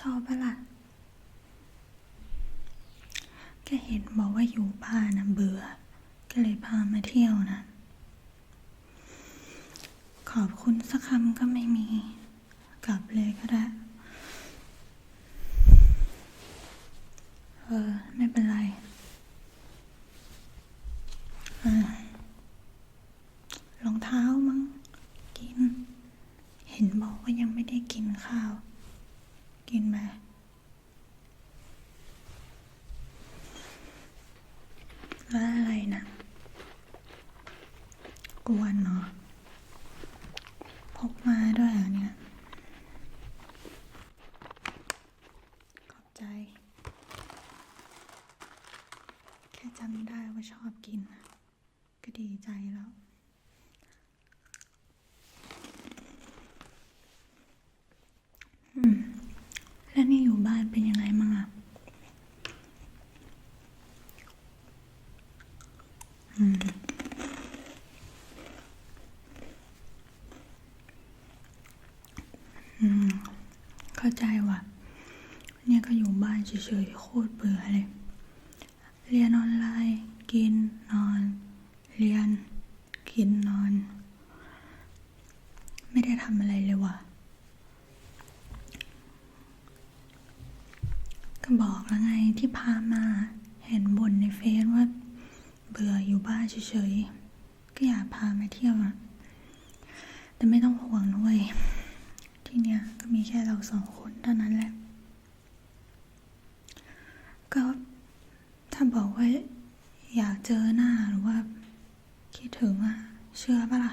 ชอบปะล่ะ แกเห็นบอกว่าอยู่บ้านนะเบื่อ ก็เลยพามาเที่ยวนะ ขอบคุณสักคำก็ไม่มี กลับเลยก็ได้ เออ ไม่เป็นไรอ่ารองเท้ามั้งกิน เห็นบอกว่ายังไม่ได้กินข้าว กินไหมแล้วอะไรนะกวนเนาะพกมาด้วยเหรอเนี่ย ขอบใจ แค่จำได้ว่าชอบกิน ก็ดีใจแล้ว อืม แล้วนี่อยู่บ้านเป็นยังไงมั่งอะอืมอืม เข้าใจว่ะ เนี่ยก็อยู่บ้านเฉยๆโคตรเบื่อเลย เรียนออนไลน์ กิน นอน เรียน กิน นอน ไม่ได้ทำอะไรเลยว่ะ ก็บอกแล้วไงที่พามา เห็นบ่นในเฟซว่า เบื่ออยู่บ้านเฉยๆ ก็อยากพามาเที่ยวอะ แต่ไม่ต้องห่วงนะเว้ยที่เนี้ยก็มีแค่เราสองคนเท่านั้นแหละ ก็ถ้าบอกว่าอยากเจอหน้าหรือว่า คิดถึงอะเชื่อปะล่ะ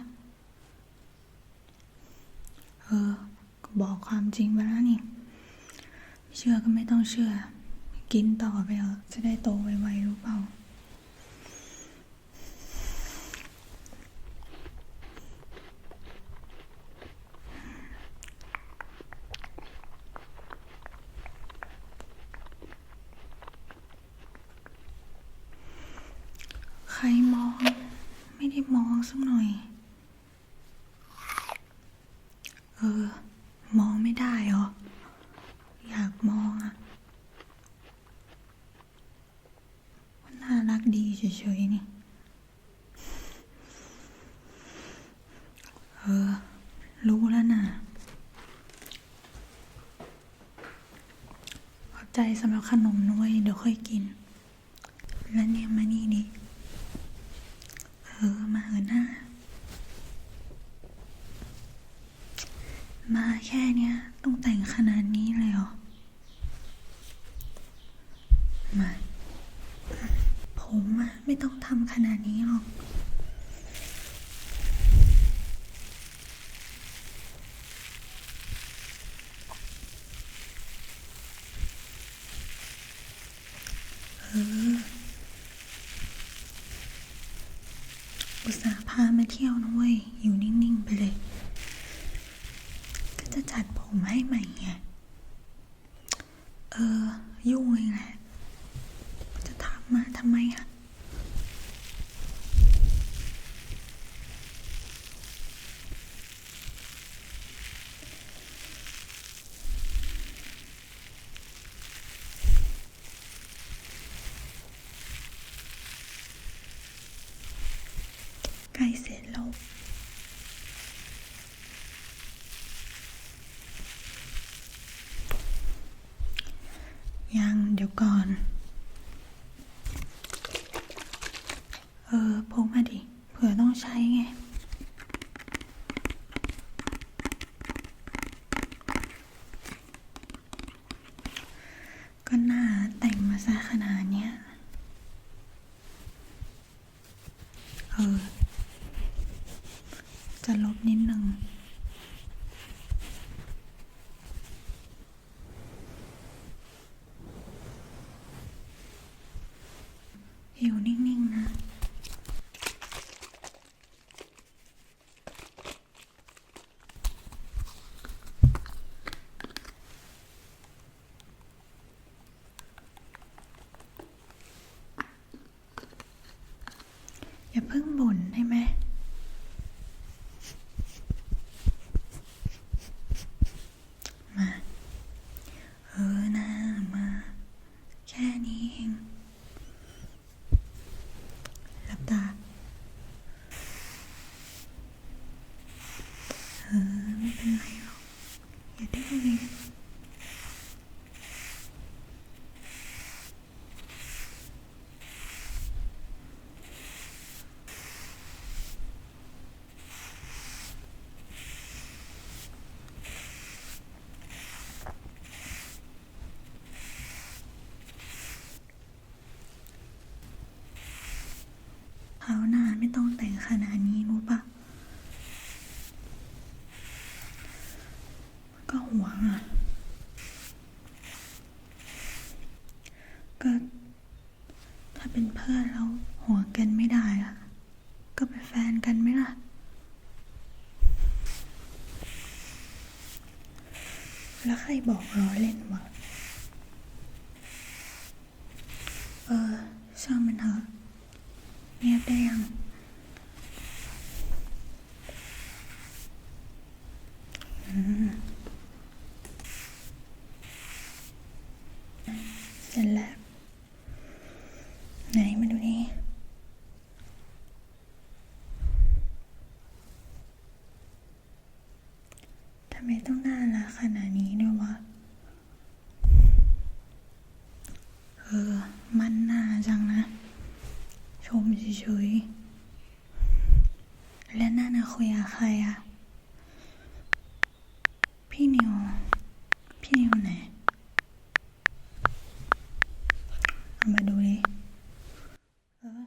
เออ ก็บอกความจริงไปแล้วนี่ เชื่อก็ไม่ต้องเชื่อ กินต่อไปเถอะจะได้โตไวๆรู้เปล่า ใครมอง ไม่ได้มองสักหน่อย เออ มองไม่ได้เหรอ อยากมองอะว่าน่ารักดีเฉยๆนี่ เออ รู้แล้วนะขอบใจสำหรับขนมด้วยเดี๋ยวค่อยกิน แล้วเนี่ยมานี่ดิ เออ มาเถอะหน้า มาแค่เนี้ย ต้องแต่งขนาดนี้เลยเหรอ มา ผมอะไม่ต้องทำขนาดนี้หรอก เออ อุตส่าห์พามาเที่ยวนะเว้ยอยู่นิ่ง ๆ ไปเลย ก็จะจัดผมให้ใหม่ไง เออ ยุ่งเลยแหละจะถามมาทำไมอะ ใกล้เสร็จแล้ว ยังเดี๋ยวก่อน เออพกมาดิ เผื่อต้องใช้ไง ก็น่าแต่งมาซะขนาดเนี้ย เออ จะลบนิดนึง อยู่นิ่ง ๆ นะ อย่า เพิ่งบ่นใช่ไหม มา เออ ไม่ต้องแต่ง ขนาดนี้รู้ปะก็หวงอะ ก็ถ้าเป็นเพื่อนแล้วห่วงกันไม่ได้อะก็เป็นแฟนกันไหมล่ะ แล้วใครบอกล้อเล่นวะเออช่างมันเถอะเงียบได้ยัง อืม เสร็จแล้ว ไหนมาดูนี่ ทำไมต้องน่ารักขนาดนี้ด้วยวะ เออ มันน่าจังนะ ชมเฉยๆ และน่านะคุยกับใครอะพี่นิว พี่นิวไหน เอามาดูดิ เออ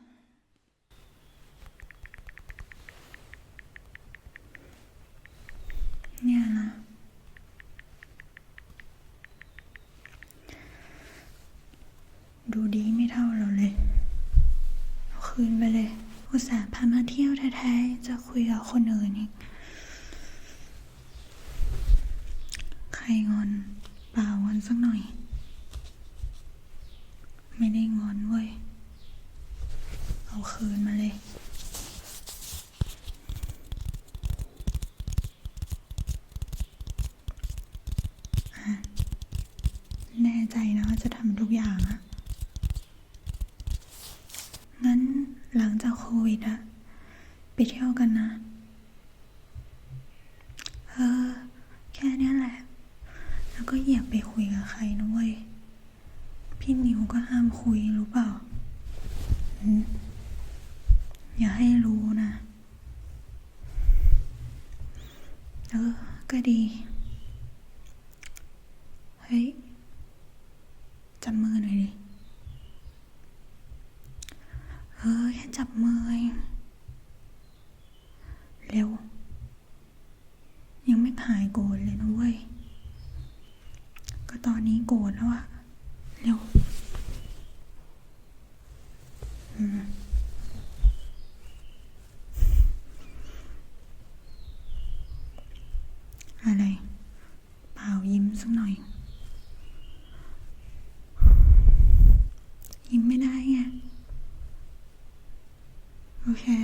เนี่ยนะ ดูดีไม่เท่าเราเลย เอาคืนไปเลย อุตส่าห์พามาเที่ยวแท้ๆ จะคุยกับคนอื่นอีก ใครงอนเปล่างอนสักหน่อย ไม่ได้งอนเว้ย เอาคืนมาเลยแน่ใจนะว่าจะทำทุกอย่างอะงั้นหลังจากโค วิดอะไปเที่ยวกันนะ เออ แค่นี้แหละ แล้วก็อย่าไปคุยกับใครนะเว้ย พี่นิวก็ห้ามคุยรู้เปล่า อย่าให้รู้นะ เออ ก็ดี เฮ้ย จับมือหน่อยดิ เออแค่จับมือเองเร็ว ยังไม่หายโกรธเลยนะเว้ย ก็ตอนนี้โกรธแล้วอะเร็ว อืม อะไร เปล่ายิ้มสักหน่อย ยิ้มไม่ได้ไง โอเค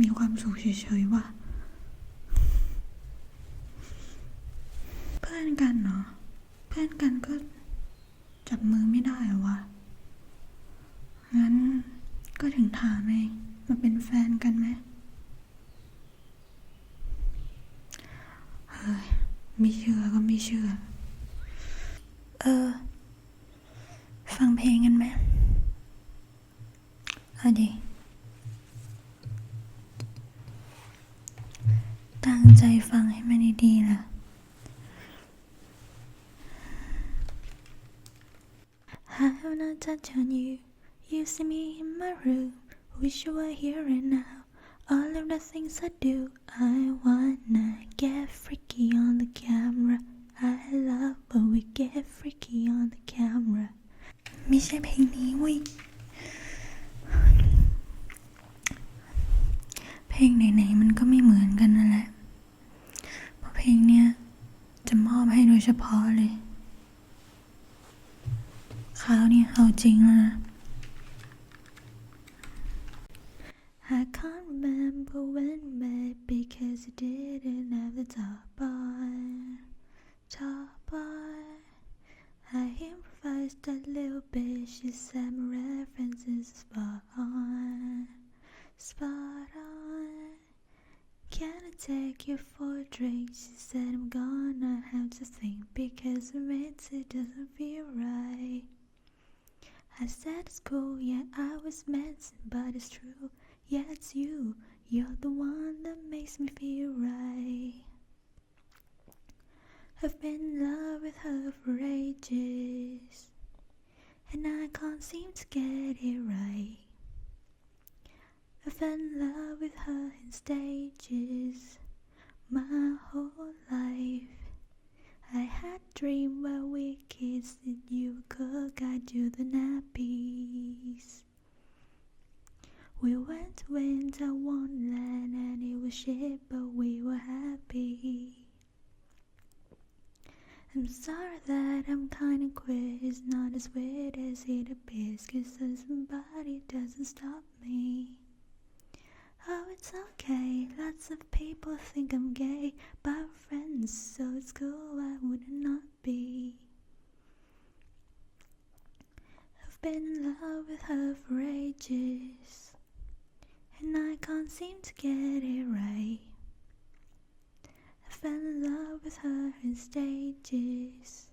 มีความสุขเฉยๆว่ะเพื่อนกันเนาะเพื่อนกันก็จับมือไม่ได้หรอวะงั้นก็ถึงถามเองมาเป็นแฟนกันไหมเฮ้ยไม่เชื่อก็ไม่เชื่อ เออ ฟังเพลงกันไหม have not touched on you. You see me in my room. Wish you were here right now. All of the things I do, I wanna get freaky on the camera. I love when we get freaky on the camera. ไม่ใช่เพลงนี้เว้ย เพลงไหนๆมันก็ไม่เหมือนกันนั่นแหละ เพราะเพลงเนี้ยจะมอบให้โดยเฉพาะเลย I can't remember when met because you didn't have the top on. Top on. I improvised a little bit. She said my references spot on. Spot on. Can I take you for a drink? She said I'm gonna have to think because the it doesn't feel right. I said it's cool, yeah, I was messing, but it's true. Yeah, it's you. You're the one that makes me feel right. I've been in love with her for ages, and I can't seem to get it right. I fell in love with her in stages my whole life. I had dream where we kissed and you could guide to the nappies. We went to winter wonderland and it was shit, but we were happy. I'm sorry that I'm kinda queer, it's not as weird as it appears, cause somebody doesn't stop me. Oh, it's okay. Lots of people think I'm gay, but we're friends, so it's cool. Why would it not be? I've been in love with her for ages, and I can't seem to get it right. I fell in love with her in stages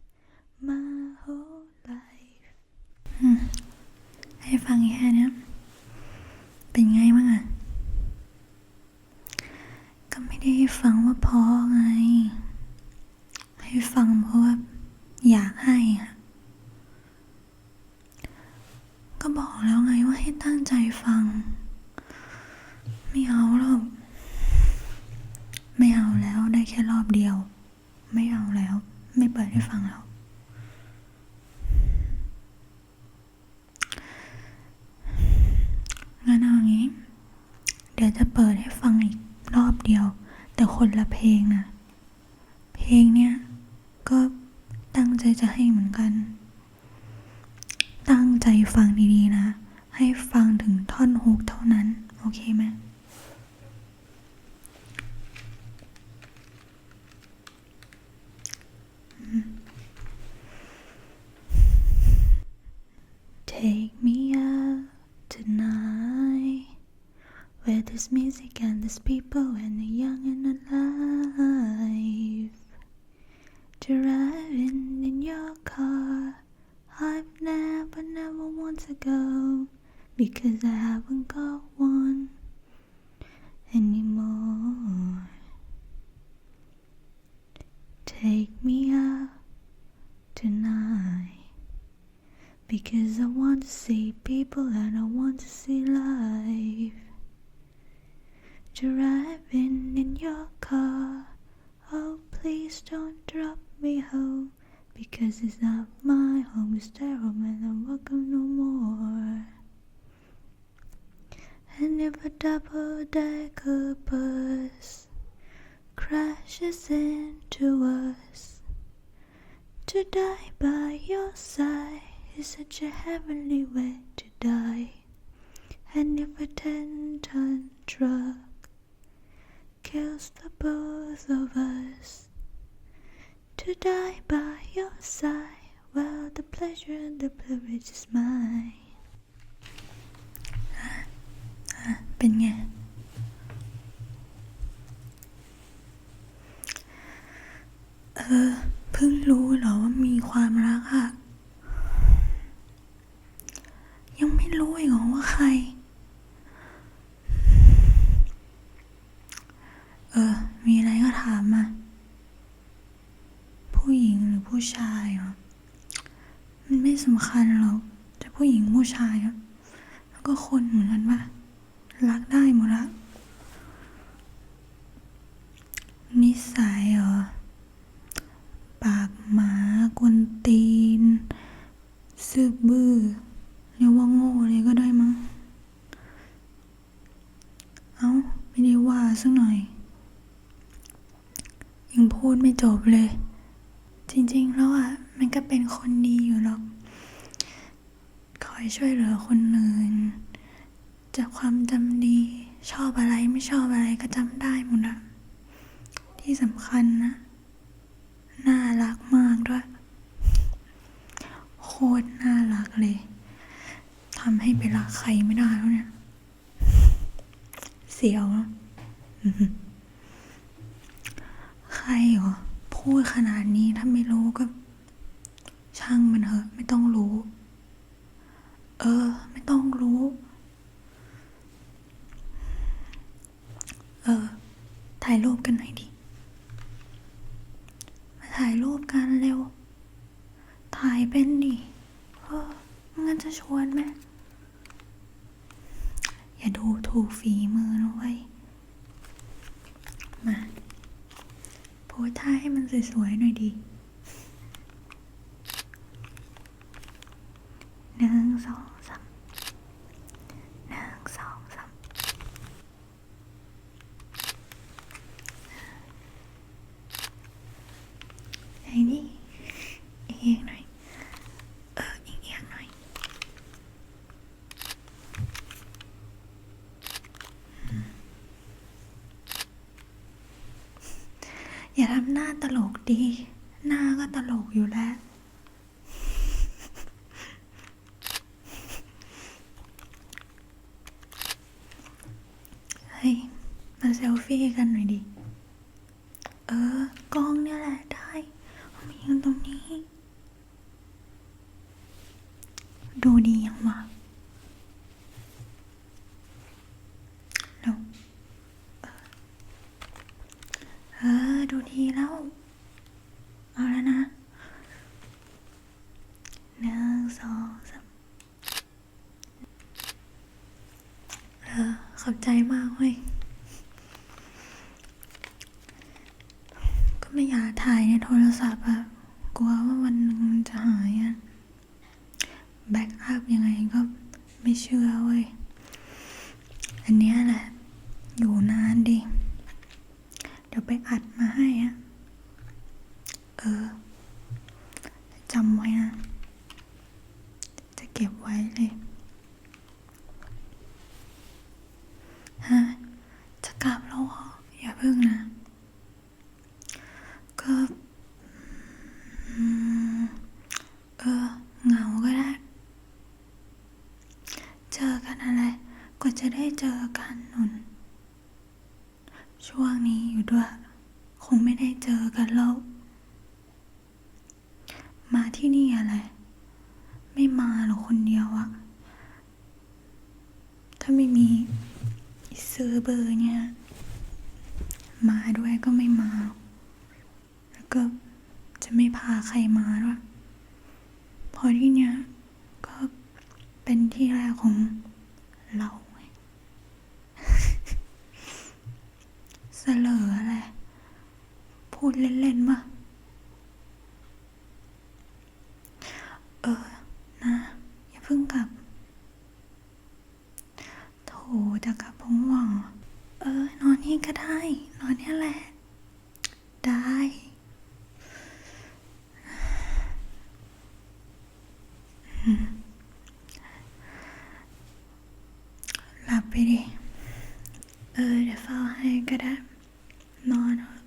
my whole life. ให้ฟังแค่เนี้ยเป็นไงบ้างอะ ก็ไม่ได้ให้ฟังว่าเพอไง ให้ฟังเพราะว่าอยากให้อะก็บอกแล้วไงว่าให้ตั้งใจฟัง ไม่เอาหรอกไม่เอาแล้วได้แค่รอบเดียว ไม่เอาแล้ว ไม่เปิดให้ฟังแล้ว งั้นเอางี้ เดี๋ยวจะเปิดให้ฟังอีก รอบเดียว แต่คนละเพลงนะเพลงเนี้ยก็ตั้งใจจะให้เหมือนกัน ตั้งใจฟังดีๆนะ ให้ฟังถึงท่อนฮุกเท่านั้น โอเคไหม Take me out there's music and there's people and they're young and alive. Driving in your car, I've never, never want to go because I haven't got one anymore. Take me out tonight. Because I want to see people and I want to see life. Driving in your car. Oh, please don't drop me home. Because it's not my home, it's their home, and I'm welcome no more. And if a double decker bus crashes into us, to die by your side is such a heavenly way to die. And if a ten ton truck both of us, to die by your side, well, the pleasure and the privilege is mine. อ่ะเป็นไง สำคัญหรอกแต่ผู้หญิงผู้ชายอะแล้วก็คนเหมือนกันปะรักได้หมดละนิสัยเหรอ ปากหมากวนตีน ซื่อบื้อเรียกว่าโง่เลยก็ได้มั้ง เอา้า ไม่ได้ว่าสักหน่อย ยังพูดไม่จบเลย จริง ๆ แล้วอะ มันก็เป็นคนดีอยู่หรอก คอย ช่วยเหลือคนอื่น จากความจำดี ชอบอะไรไม่ชอบอะไรก็จำได้หมดอะที่สำคัญนะ น่ารักมากด้วย โคตรน่ารักเลยทำให้ไปรักใครไม่ได้แล้วเนี่ย เสียวอะใครเหรอพูดขนาดนี้ถ้าไม่รู้ก็ ช่างมันเถอะ ไม่ต้องรู้ เออ ไม่ต้องรู้ เออ ถ่ายรูปกันหน่อยดิ มาถ่ายรูปกันเร็ว ถ่ายเป็นดิเอองั้นจะชวนไหม อย่าดู ถูกฝีมือนะเว้ย มา โพสท่าให้มันสวยๆหน่อยดีหนึ่งสองสามหนึ่งสองสามไอ้นี่เอียงหน่อย เออเอียงๆหน่อย อย่าทำหน้าตลกดี หน้าก็ตลกอยู่แล้ว เฮ้ย มาเซลฟี่กันหน่อยดิ เออ กล้องเนี่ยแหละได้เอามีกันตรงนี้ ดูดียังวะเร็วเออ ดูดีแล้ว เอาแล้วนะหนึ่งสองสามเอบใจมากเว้ย ก็ไม่อยากถ่ายในโทรศัพท์อะกลัวว่าวันหนึ่งมันจะหายอะแบ็กอัพยังไงก็ไม่เชื่อเว้ย อันเนี้ยแหละ อยู่นานดิ เดี๋ยวไปอัดมาให้อะเออจำไว้นะ จะเก็บไว้เลย ฮะ จะกลับแล้วเหรออย่าเพิ่งนะ ก็อืมเออเหงาก็ได้ เจอกันอะไร ก็จะได้เจอกันนุน ช่วงนี้อยู่ด้วย คงไม่ได้เจอกันแล้ว มาที่นี่อะไร ไม่มาหรอกคนเดียวอะถ้าไม่มีอีซื้อ เบอร์เนี่ย มาด้วยก็ไม่มา แล้วก็จะไม่พาใครมาด้วยพราะที่เนี้ยก็เป็นที่แรกของเราเสลออะไร พูดเล่นๆมาเออ นะ อย่าเพิ่งกลับโถจะกลับพงหวัง อเออนอนนี่ก็ได้ นอนนี่แหละ ได้ หลับไปดิ เออ เดี๋ยวเฝ้าให้ก็ได้ นอนเถอะ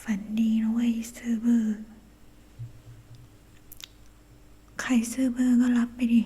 ฝันดีนะเว้ยซื้อเบอร์ ซื้อเบอร์ก็รับไปดิ